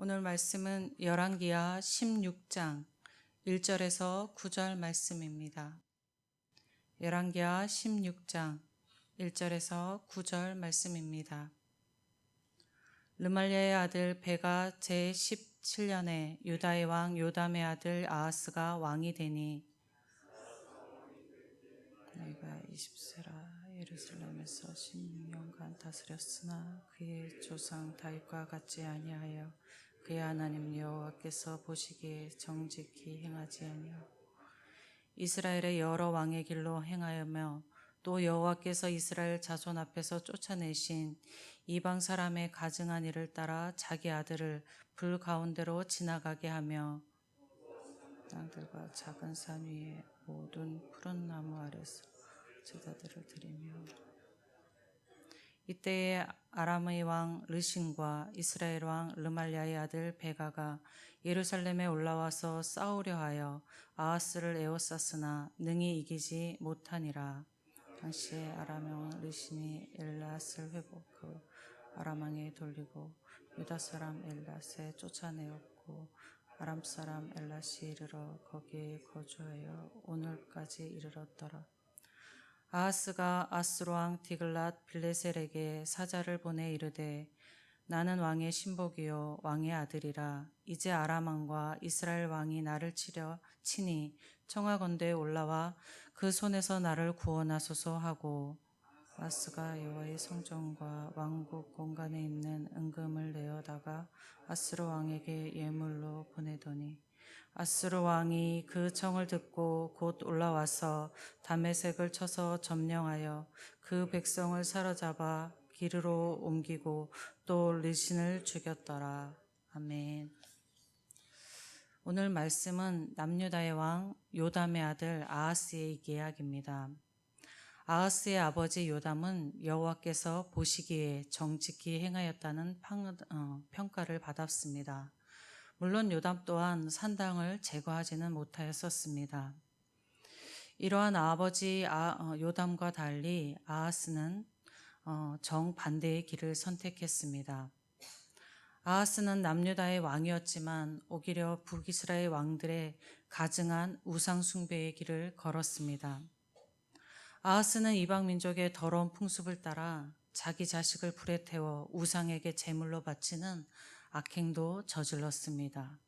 오늘 말씀은 열왕기하 16장 1절에서 9절 말씀입니다. 열왕기하 16장 1절에서 9절 말씀입니다. 르말리아의 아들 베가 제 17년에 유다의 왕 요담의 아들 아하스가 왕이 되니 내가 20세라 예루살렘에서 16년간 다스렸으나 그의 조상 다윗과 같지 아니하여 그의 하나님 여호와께서 보시기에 정직히 행하지 아니하고 이스라엘의 여러 왕의 길로 행하여며 또 여호와께서 이스라엘 자손 앞에서 쫓아내신 이방 사람의 가증한 일을 따라 자기 아들을 불 가운데로 지나가게 하며 땅들과 작은 산 위에 모든 푸른 나무 아래서 제자들을 드리며 이때에 아람의 왕 르신과 이스라엘 왕 르말리아의 아들 베가가 예루살렘에 올라와서 싸우려 하여 아하스를 에워쌌으나 능히 이기지 못하니라. 당시에 아람 왕 르신이 엘랏을 회복하고 아람 왕에 돌리고 유다 사람 엘랏에 쫓아내었고 아람 사람 엘랏이 이르러 거기에 거주하여 오늘까지 이르렀더라. 아하스가 아스로 왕 디글랏 빌레셀에게 사자를 보내 이르되 나는 왕의 신복이요 왕의 아들이라. 이제 아람 왕과 이스라엘 왕이 나를 치려 치니 청하건대 올라와 그 손에서 나를 구원하소서 하고 아스가 여호와의 성전과 왕국 공간에 있는 은금을 내어다가 아스로 왕에게 예물로 보내더니 아스로 왕이 그 청을 듣고 곧 올라와서 담에색을 쳐서 점령하여 그 백성을 사로잡아 기르로 옮기고 또 리신을 죽였더라. 아멘. 오늘 말씀은 남유다의 왕 요담의 아들 아하스의 이야기입니다. 아하스의 아버지 요담은 여호와께서 보시기에 정직히 행하였다는 어, 평가를 받았습니다. 물론 요담 또한 산당을 제거하지는 못하였었습니다. 이러한 아버지 어, 요담과 달리 아하스는 어, 정반대의 길을 선택했습니다. 아하스는 남유다의 왕이었지만 오히려 북이스라엘 왕들의 가증한 우상 숭배의 길을 걸었습니다. 아하스는 이방 민족의 더러운 풍습을 따라 자기 자식을 불에 태워 우상에게 제물로 바치는 악행도 저질렀습니다.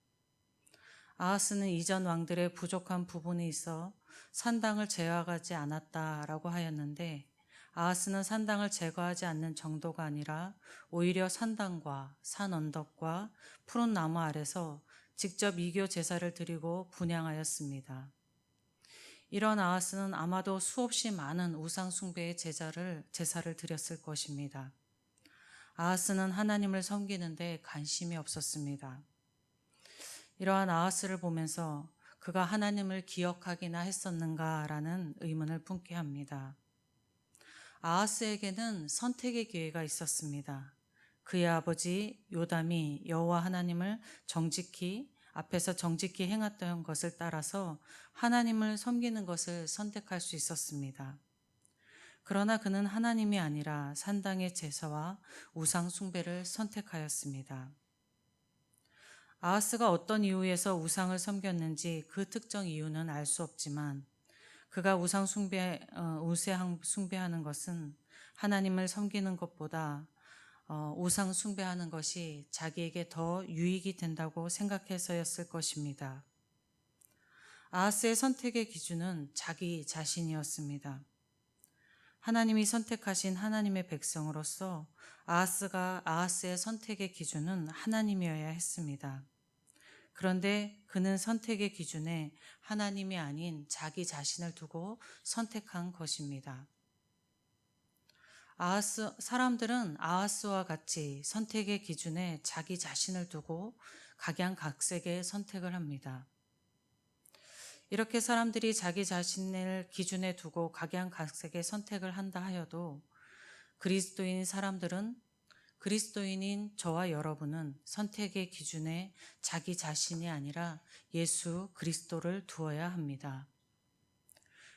아하스는 이전 왕들의 부족한 부분이 있어 산당을 제어하지 않았다라고 하였는데 아하스는 산당을 제거하지 않는 정도가 아니라 오히려 산당과 산 언덕과 푸른 나무 아래서 직접 이교 제사를 드리고 분양하였습니다. 이런 아하스는 아마도 수없이 많은 우상 숭배의 제자를 제사를 드렸을 것입니다. 아하스는 하나님을 섬기는데 관심이 없었습니다. 이러한 아하스를 보면서 그가 하나님을 기억하기나 했었는가라는 의문을 품게 합니다. 아하스에게는 선택의 기회가 있었습니다. 그의 아버지 요담이 여호와 하나님을 정직히 앞에서 정직히 행했던 것을 따라서 하나님을 섬기는 것을 선택할 수 있었습니다. 그러나 그는 하나님이 아니라 산당의 제사와 우상 숭배를 선택하였습니다. 아하스가 어떤 이유에서 우상을 섬겼는지 그 특정 이유는 알 수 없지만 그가 우상 숭배, 어, 우상 숭배하는 것은 하나님을 섬기는 것보다 어, 우상 숭배하는 것이 자기에게 더 유익이 된다고 생각해서였을 것입니다. 아하스의 선택의 기준은 자기 자신이었습니다. 하나님이 선택하신 하나님의 백성으로서 아하스가 아하스의 선택의 기준은 하나님이어야 했습니다. 그런데 그는 선택의 기준에 하나님이 아닌 자기 자신을 두고 선택한 것입니다. 아하스, 사람들은 아하스와 같이 선택의 기준에 자기 자신을 두고 각양각색의 선택을 합니다. 이렇게 사람들이 자기 자신을 기준에 두고 각양각색의 선택을 한다 하여도 그리스도인 사람들은 그리스도인인 저와 여러분은 선택의 기준에 자기 자신이 아니라 예수 그리스도를 두어야 합니다.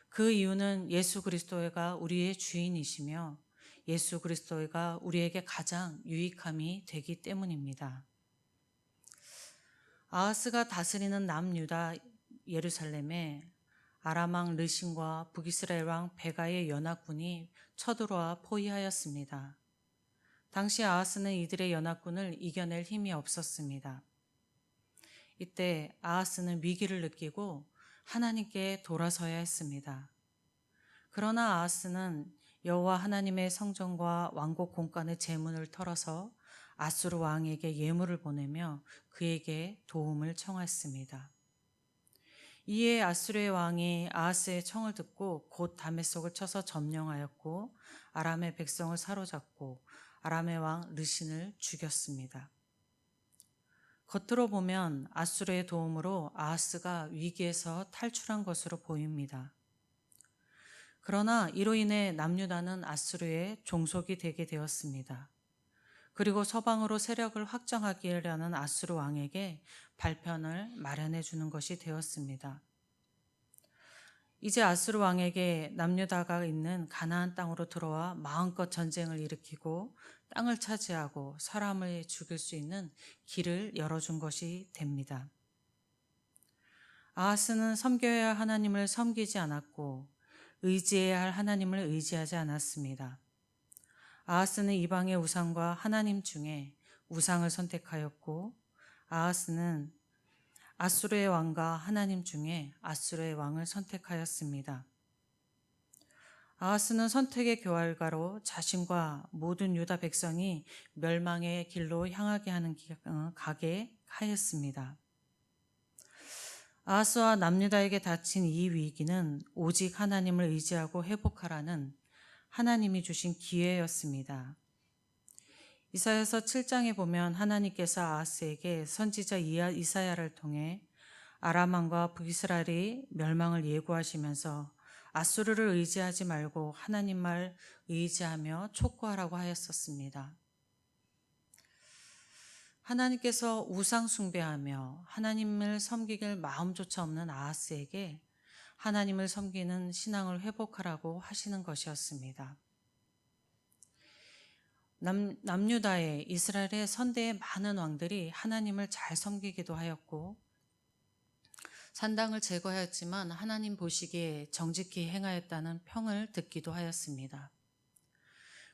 그 이유는 예수 그리스도가 우리의 주인이시며 예수 그리스도가 우리에게 가장 유익함이 되기 때문입니다. 아하스가 다스리는 남유다 예루살렘에 아람 왕 르신과 북이스라엘 왕 베가의 연합군이 쳐들어와 포위하였습니다. 당시 아하스는 이들의 연합군을 이겨낼 힘이 없었습니다. 이때 아하스는 위기를 느끼고 하나님께 돌아서야 했습니다. 그러나 아하스는 여호와 하나님의 성전과 왕국 공간의 재문을 털어서 아수르 왕에게 예물을 보내며 그에게 도움을 청했습니다. 이에 아수르의 왕이 아하스의 청을 듣고 곧 다메섹을 쳐서 점령하였고 아람의 백성을 사로잡고 아람의 왕 르신을 죽였습니다. 겉으로 보면 아수르의 도움으로 아하스가 위기에서 탈출한 것으로 보입니다. 그러나 이로 인해 남유다는 아수르의 종속이 되게 되었습니다. 그리고 서방으로 세력을 확장하기라는 아수르 왕에게 발편을 마련해 주는 것이 되었습니다. 이제 아수르 왕에게 남유다가 있는 가나안 땅으로 들어와 마음껏 전쟁을 일으키고 땅을 차지하고 사람을 죽일 수 있는 길을 열어준 것이 됩니다. 아하스는 섬겨야 할 하나님을 섬기지 않았고 의지해야 할 하나님을 의지하지 않았습니다. 아하스는 이방의 우상과 하나님 중에 우상을 선택하였고 아하스는 아수르의 왕과 하나님 중에 아수르의 왕을 선택하였습니다. 아하스는 선택의 교활가로 자신과 모든 유다 백성이 멸망의 길로 향하게 하는 어, 가게 하였습니다. 아하스와 남유다에게 닥친 이 위기는 오직 하나님을 의지하고 회복하라는 하나님이 주신 기회였습니다. 이사야서 7장에 보면 하나님께서 아하스에게 선지자 이사야를 통해 아람왕과 북이스라엘이 멸망을 예고하시면서 아수르를 의지하지 말고 하나님 말 의지하며 촉구하라고 하였었습니다. 하나님께서 우상 숭배하며 하나님을 섬기길 마음조차 없는 아하스에게 하나님을 섬기는 신앙을 회복하라고 하시는 것이었습니다. 남, 남유다의 이스라엘의 선대의 많은 왕들이 하나님을 잘 섬기기도 하였고 산당을 제거하였지만 하나님 보시기에 정직히 행하였다는 평을 듣기도 하였습니다.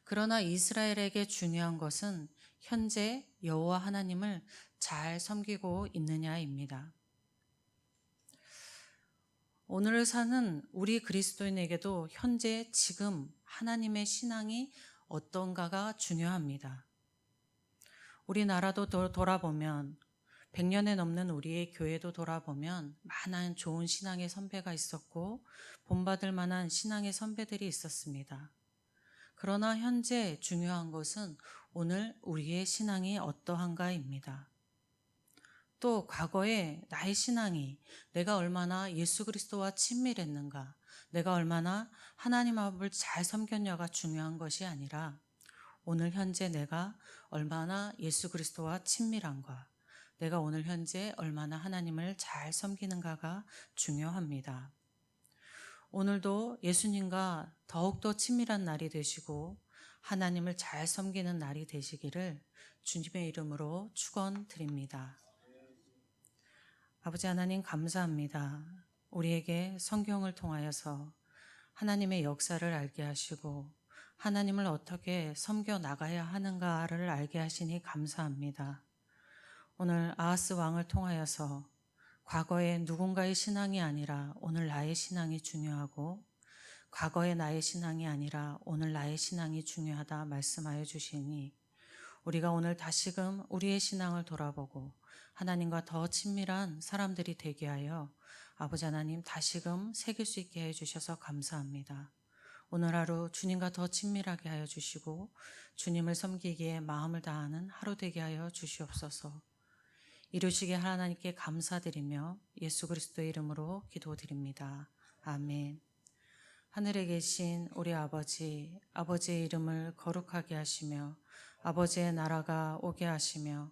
그러나 이스라엘에게 중요한 것은 현재 여호와 하나님을 잘 섬기고 있느냐입니다. 오늘을 사는 우리 그리스도인에게도 현재 지금 하나님의 신앙이 어떤가가 중요합니다. 우리나라도 돌아보면 100년에 넘는 우리의 교회도 돌아보면 많은 좋은 신앙의 선배가 있었고 본받을 만한 신앙의 선배들이 있었습니다. 그러나 현재 중요한 것은 오늘 우리의 신앙이 어떠한가입니다. 또 과거에 나의 신앙이 내가 얼마나 예수 그리스도와 친밀했는가, 내가 얼마나 하나님 앞을 잘 섬겼냐가 중요한 것이 아니라 오늘 현재 내가 얼마나 예수 그리스도와 친밀한가, 내가 오늘 현재 얼마나 하나님을 잘 섬기는가가 중요합니다. 오늘도 예수님과 더욱더 친밀한 날이 되시고 하나님을 잘 섬기는 날이 되시기를 주님의 이름으로 축원드립니다. 아버지 하나님 감사합니다. 우리에게 성경을 통하여서 하나님의 역사를 알게 하시고 하나님을 어떻게 섬겨 나가야 하는가를 알게 하시니 감사합니다. 오늘 아하스 왕을 통하여서 과거의 누군가의 신앙이 아니라 오늘 나의 신앙이 중요하고 과거의 나의 신앙이 아니라 오늘 나의 신앙이 중요하다 말씀하여 주시니 우리가 오늘 다시금 우리의 신앙을 돌아보고 하나님과 더 친밀한 사람들이 되게 하여 아버지 하나님 다시금 새길 수 있게 해 주셔서 감사합니다. 오늘 하루 주님과 더 친밀하게 하여 주시고 주님을 섬기기에 마음을 다하는 하루 되게 하여 주시옵소서. 이루시게 하나님께 감사드리며 예수 그리스도의 이름으로 기도드립니다. 아멘. 하늘에 계신 우리 아버지, 아버지의 이름을 거룩하게 하시며 아버지의 나라가 오게 하시며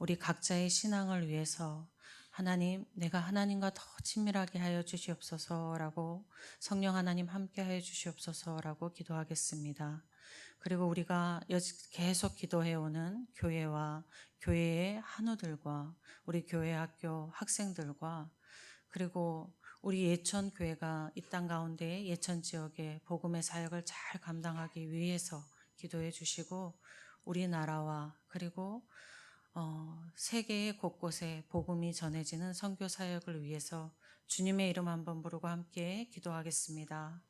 우리 각자의 신앙을 위해서 하나님, 내가 하나님과 더 친밀하게 하여 주시옵소서라고 성령 하나님 함께 하여 주시옵소서라고 기도하겠습니다. 그리고 우리가 여- 계속 기도해오는 교회와 교회의 한우들과 우리 교회 학교 학생들과 그리고 우리 예천 교회가 이 땅 가운데 예천 지역의 복음의 사역을 잘 감당하기 위해서 기도해 주시고 우리나라와 그리고 어, 세계 곳곳에 복음이 전해지는 선교 사역을 위해서 주님의 이름 한번 부르고 함께 기도하겠습니다.